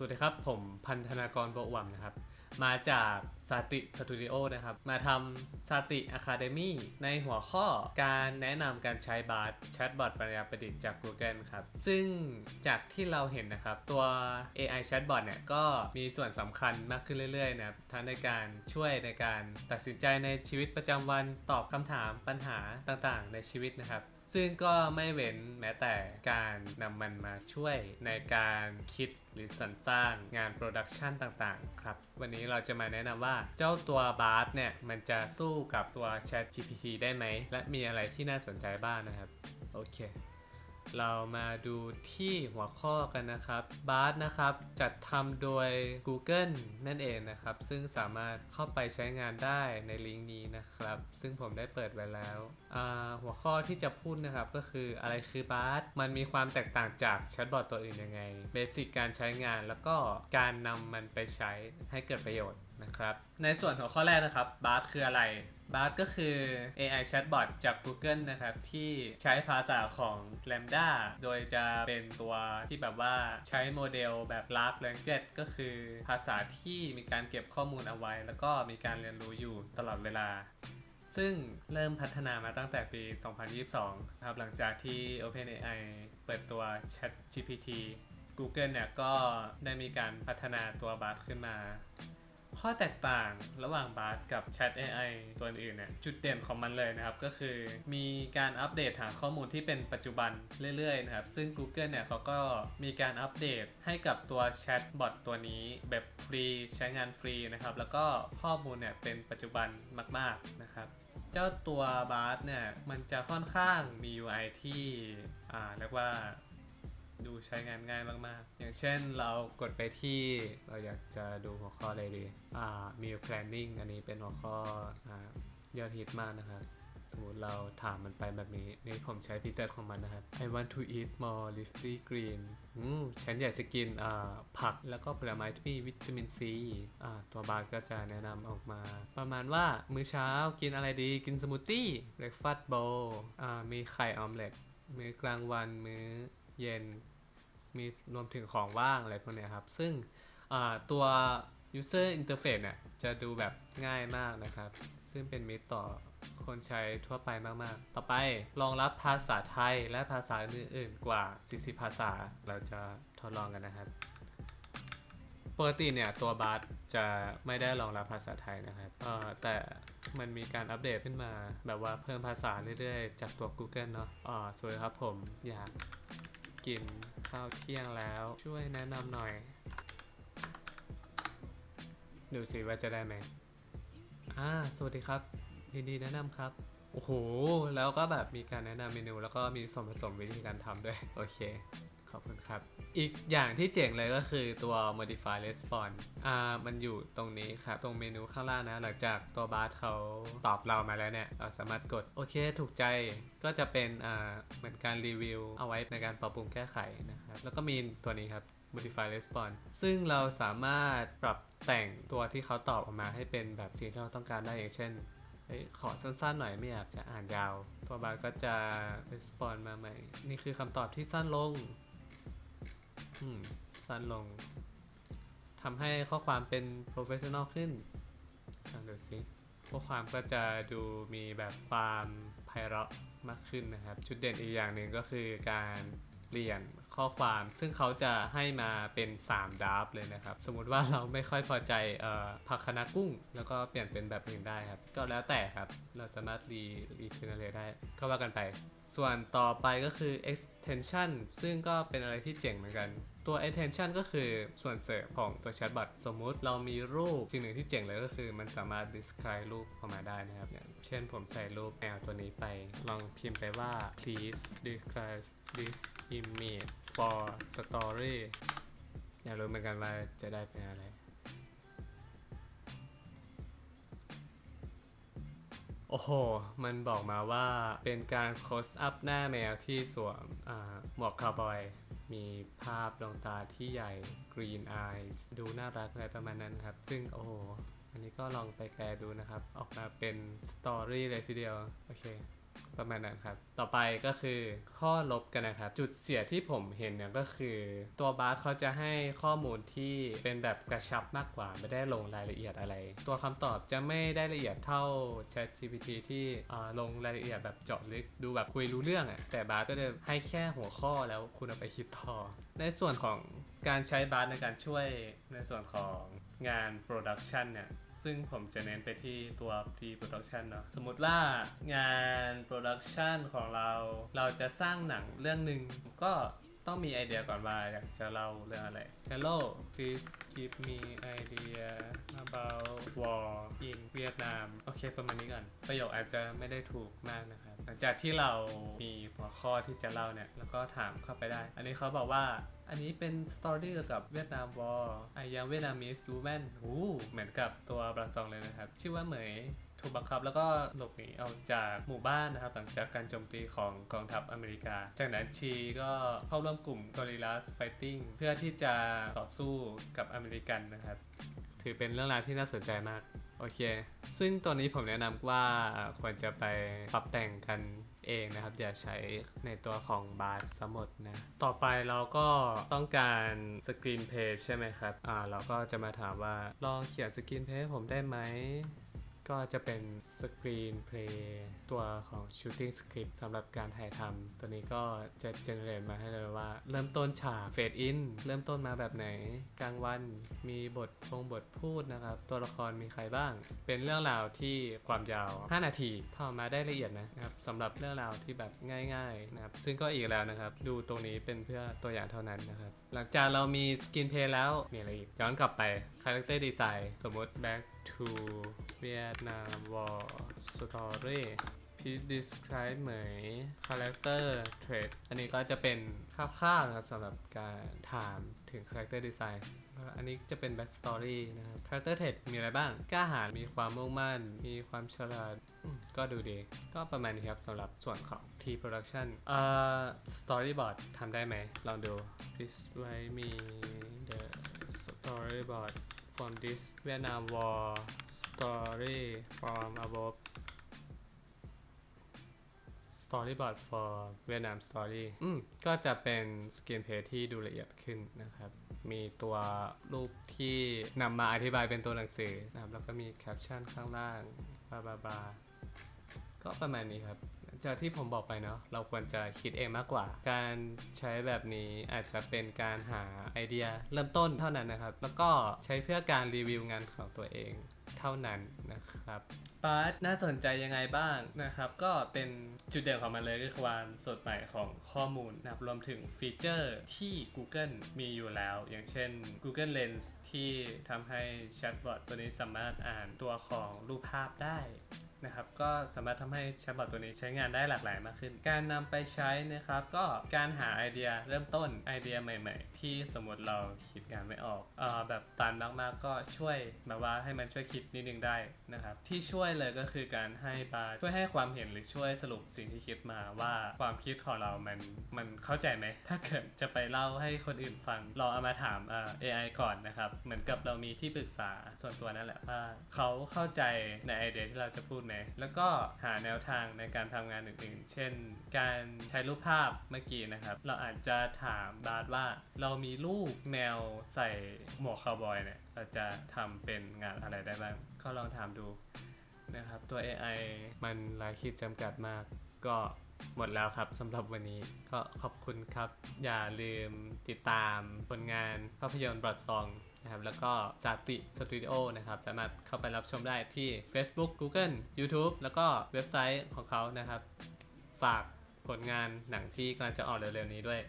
สวัสดีครับ ผมพันธนากรโบววัมนะครับ มาจากสาติสตูดิโอนะครับ มาทำสาติอะคาเดมี่ในหัวข้อการแนะนำการใช้บาร์แชทบอทปัญญาประดิษฐ์จาก Google ครับ ซึ่งจากที่เราเห็นนะครับ ตัว AI Chatbot เนี่ยก็มีส่วนสำคัญมากขึ้นเรื่อยๆนะครับ ทั้งในการช่วยในการตัดสินใจในชีวิตประจำวันตอบคำถามปัญหาต่างๆ ในชีวิตนะครับ ซึ่งก็ไม่เว้นแม้แต่การนำมันมาช่วยในการคิดหรือสรรสร้างงานโปรดักชันต่างๆ ครับ วันนี้เราจะมาแนะนำว่าเจ้าตัว Bard เนี่ย มันจะสู้กับตัว Chat GPT ได้ไหม และมีอะไรที่น่าสนใจบ้างนะครับ โอเค เรามาดูที่หัวข้อกันนะครับ Bard นะครับ จัดทำโดย Google นั่นเองนะครับ ซึ่งสามารถเข้าไปใช้งานได้ในลิงก์นี้นะครับ ซึ่งผมได้เปิดไว้แล้วหัวข้อที่จะพูดนะครับก็คืออะไรคือ Bard มันมีความแตกต่างจากแชทบอทตัวอื่นยังไงเบสิกการใช้งานแล้วก็การนำมันไปใช้ให้เกิดประโยชน์ นะครับ ในส่วนหัวข้อแรกนะครับ Bard คืออะไร Bard ก็คือ AI chatbot จาก Google นะครับ ที่ใช้ภาษาของ Lambda โดยจะเป็นตัวที่แบบว่าใช้โมเดลแบบ Large Language ก็คือภาษาที่มีการเก็บข้อมูลเอาไว้ แล้วก็มีการเรียนรู้อยู่ตลอดเวลาซึ่งเริ่มพัฒนามาตั้งแต่ปี 2022 ครับ หลังจากที่ OpenAI เปิดตัว ChatGPT Google เนี่ยก็ได้มีการพัฒนาตัว Bard ขึ้นมา ข้อแตกต่างระหว่าง Bard กับ Chat AI ตัวอื่นเนี่ยจุดเด่นของมันเลยนะครับ ก็คือมีการอัปเดตหาข้อมูลที่เป็นปัจจุบันเรื่อยๆนะครับ ซึ่ง Google เนี่ยเขาก็มีการอัปเดตให้กับตัว Chat Bot ตัวนี้แบบฟรีใช้งานฟรีนะครับ แล้วก็ข้อมูลเนี่ยเป็นปัจจุบันมาก ๆนะครับเจ้าตัว Bard เนี่ยมันจะค่อนข้างมี UI ที่อ่าเรียกว่า ดูใช้งานง่ายมากๆ อย่างเช่นเรากดไปที่เราอยากจะดูหัวข้ออะไรดีอ่า meal planning อันนี้เป็นหัวข้ออ่ายอดฮิตมากนะครับ สมมติเราถามมันไปแบบนี้ นี่ผมใช้พิเศษของมันนะครับ I want to eat more leafy green อืมฉันอยากจะกินอ่าผักแล้วก็ผลไม้ที่มีวิตามินซีอ่าตัวบาร์ก็จะแนะนำออกมา ประมาณว่ามื้อเช้ากินอะไรดีกินสมูทตี้ breakfast bowl อ่ามีไข่ออมเล็ตมื้อกลางวันมื้อเย็น มีรวมถึงของว่างอะไรพวกนี้ครับ ซึ่งตัว user interface เนี่ยจะดูแบบง่ายมากนะครับ ซึ่งเป็นมิตรต่อคนใช้ทั่วไปมาก ๆ ต่อไปรองรับภาษาไทยและภาษาอื่น ๆ กว่า 40 ภาษา เราจะทดลองกันนะครับ ปกติเนี่ยตัวบัสจะไม่ได้รองรับภาษาไทยนะครับแต่มันมีการอัปเดตขึ้นมา แบบว่าเพิ่มภาษาเรื่อย ๆ จากตัว Google เนาะอ่าสวัสดีครับผมอยาก กินข้าวเที่ยงแล้ว ช่วยแนะนำหน่อย ดูสิว่าจะได้ไหมอ่าสวัสดีครับยินดีแนะนำครับ โอ้โห แล้วก็แบบมีการแนะนำเมนู แล้วก็มีส่วนผสมวิธีการทำด้วย โอเค ขอบคุณครับ อีกอย่างที่เจ๋งเลยก็คือตัว modify response อ่า มันอยู่ตรงนี้ครับ ตรงเมนูข้างล่างนะ หลังจากตัวบาร์เขาตอบเรามาแล้วเนี่ย เราสามารถกดโอเค ถูกใจ ก็จะเป็น อ่า เหมือนการรีวิว เอาไว้ในการปรับปรุงแก้ไขนะครับ แล้วก็มีตัวนี้ครับ modify response ซึ่งเราสามารถปรับแต่งตัวที่เขาตอบออกมาให้เป็นแบบสิ่งที่เราต้องการได้อย่างเช่นเฮ้ยขอสั้นๆหน่อยไม่อยากจะอ่านยาว ตัวบาร์ก็จะ respond มาใหม่ นี่คือคำตอบที่สั้นลง สั้นลงทำให้ข้อความเป็น professional ขึ้นลองดูสิข้อความก็จะดูมีแบบความไพเราะมากขึ้นนะครับ จุดเด่นอีกอย่างหนึ่งก็คือการ เปลี่ยนข้อความซึ่งเขาจะให้มาเป็น3ดราฟเลยนะครับ สมมุติว่าเราไม่ค่อยพอใจออผักคะน้ากุ้ง แล้วก็เปลี่ยนเป็นแบบอื่นได้ครับ ก็แล้วแต่ครับ เราสามารถรีรีเจเนเรตได้ก็ว่ากันไป ส่วนต่อไปก็คือ extension ซึ่งก็เป็นอะไรที่เจ๋งเหมือนกันตัว extension ก็คือส่วนเสริมของตัว chatbot สมมุติเรามีรูปสิ่งหนึ่งที่เจ๋งเลยก็คือ มันสามารถ describe รูปออกมาได้นะครับอย่างเช่นผมใส่รูปแมวตัวนี้ไป ลองพิมพ์ไปว่า please describe this image for story อยากรู้เหมือนกันว่าจะได้เป็นอะไร โอ้โห มันบอกมาว่าเป็นการ close up หน้าแมวที่สวมหมวกคาวบอย มีภาพดวงตาที่ใหญ่ green eyes ดูน่ารักอะไรประมาณนั้นครับ ซึ่งโอ้โห อันนี้ก็ลองไปแปลดูนะครับ ออกมาเป็นสตอรี่เลยทีเดียว โอเค ประมาณนั้นครับ ต่อไปก็คือข้อลบกันนะครับ จุดเสียที่ผมเห็นเนี่ยก็คือ ตัวบาสเขาจะให้ข้อมูลที่เป็นแบบกระชับมากกว่า ไม่ได้ลงรายละเอียดอะไร ตัวคำตอบจะไม่ได้ละเอียดเท่า Chat GPT ที่ลงรายละเอียดแบบเจาะลึกดูแบบคุยรู้เรื่องอะ่ะแต่บาสก็จะให้แค่หัวข้อแล้วคุณเอาไปคิดต่อ ในส่วนของการใช้บาสในการช่วยในส่วนของงานโปรดักชันเนี่ย ซึ่งผมจะเน้นไปที่ตัว pre-production เนาะสมมติว่างาน production ของเรา เราจะสร้างหนังเรื่องหนึ่งก็ ต้องมีไอเดียก่อนว่าอยากจะเล่าเรื่องอะไร Hello please give me idea about war in Vietnam โอเคประมาณนี้ก่อน ประโยคอาจจะไม่ได้ถูกมากนะครับ หลังจากที่เรามีหัวข้อที่จะเล่าเนี่ย แล้วก็ถามเข้าไปได้ อันนี้เขาบอกว่าอันนี้เป็นสตอรี่เกี่ยวกับเวียดนามวอร์ไอยังเวียดนามิสดูแมนหูเหมือนกับตัวบราซองเลยนะครับ ชื่อว่าเหมย ถูกบังคับแล้วก็หลบหนีออกจากหมู่บ้านนะครับ หลังจากการโจมตีของกองทัพอเมริกา จากนั้นชีก็เข้าร่วมกลุ่มกอริลลาไฟติ้งเพื่อที่จะต่อสู้กับอเมริกันนะครับ ถือเป็นเรื่องราวที่น่าสนใจมากโอเค ซึ่งตัวนี้ผมแนะนำว่าควรจะไปปรับแต่งกันเองนะครับ อย่าใช้ในตัวของบาร์สมดนะ ต่อไปเราก็ต้องการสกรีนเพจใช่ไหมครับ อ่า เราก็จะมาถามว่าลองเขียนสกรีนเพจผมได้ไหม ก็จะเป็นสกรีนเพลย์ตัวของ Shooting Script สำหรับการถ่ายทำตัวนี้ก็จะเจเนเรตมาให้เลยว่า เริ่มต้นฉากเฟดอินเริ่มต้นมาแบบไหน กลางวันมีบทพงบทพูดนะครับ ตัวละครมีใครบ้าง เป็นเรื่องราวที่ความยาว 5 นาทีทำมาได้ละเอียดนะครับสำหรับเรื่องราวที่แบบง่ายๆนะครับซึ่งก็อีกแล้วนะครับ ดูตรงนี้เป็นเพื่อตัวอย่างเท่านั้นนะครับหลังจากเรามีสกินเพลย์แล้วมีอะไรอีกย้อนกลับไป Character Design สมมติ back to Vietnam War Story please describe เหมย character trait อันนี้ก็จะเป็นคร่าวๆนะครับสำหรับการถามถึง character design อันนี้จะเป็น back story นะครับ character trait มีอะไรบ้าง กล้าหาญ มีความมุ่งมั่น มีความฉลาด ก็ดูดี ก็ประมาณนี้ครับสำหรับส่วนของ T production เอ่อ storyboard ทำได้ไหม ลองดู please write me the storyboard from this Vietnam War story from above storyboard for Vietnam story อืมก็จะเป็นสกรีนเพจที่ดูละเอียดขึ้นนะครับ มีตัวรูปที่นำมาอธิบายเป็นตัวหนังสือนะครับ แล้วก็มีแคปชั่นข้างล่าง บาบาบาก็ประมาณนี้ครับ จากที่ผมบอกไปเนาะเราควรจะคิดเองมากกว่า การใช้แบบนี้อาจจะเป็นการหาไอเดียเริ่มต้นเท่านั้นนะครับ แล้วก็ใช้เพื่อการรีวิวงานของตัวเองเท่านั้นนะครับปาร์ตน่าสนใจยังไงบ้างนะครับ ก็เป็นจุดเด่นของมันเลยก็คือความสดใหม่ของข้อมูลนะครับรวมถึงฟีเจอร์ที่ Google มีอยู่แล้ว อย่างเช่น Google Lens ที่ทำให้แชทบอทตัวนี้สามารถอ่านตัวของรูปภาพได้ นะครับก็สามารถทำให้แชทบอทตัวนี้ใช้งานได้หลากหลายมากขึ้น การนำไปใช้นะครับก็การหาไอเดียเริ่มต้นไอเดียใหม่ ๆ ที่สมมติเราคิดงานไม่ออกเออแบบตันมากๆก็ช่วยแบบว่าให้มันช่วยคิดนิดนึงได้นะครับที่ช่วยเลยก็คือการให้บาช่วยให้ความเห็นหรือช่วยสรุปสิ่งที่คิดมาว่าความคิดของเรามันมันเข้าใจไหมถ้าเกิดจะไปเล่าให้คนอื่นฟังเราเอามาถามเอ่อ AI ก่อนนะครับเหมือนกับเรามีที่ปรึกษาส่วนตัวนั่นแหละว่าเขาเข้าใจในไอเดียที่เราจะพูดไหม แล้วก็หาแนวทางในการทำงานอื่นๆ เช่น การใช้รูปภาพเมื่อกี้นะครับ เราอาจจะถามบาร์ว่า เรามีรูปแมวใส่หมวกคาวบอยเนี่ย เราจะทำเป็นงานอะไรได้บ้าง ก็ลองถามดูนะครับ ตัว AI มันรายขีดจำกัดมาก ก็หมดแล้วครับสำหรับวันนี้ก็ขอบคุณครับ อย่าลืมติดตามผลงานภาพยนตร์บลัดซอง นะครับแล้วก็จาติสตูดิโอนะครับสามารถเข้าไปรับชมได้ที่ Facebook Google YouTube แล้วก็เว็บไซต์ของเขานะครับ ฝากผลงานหนังที่กำลังจะออกเร็วๆนี้ด้วย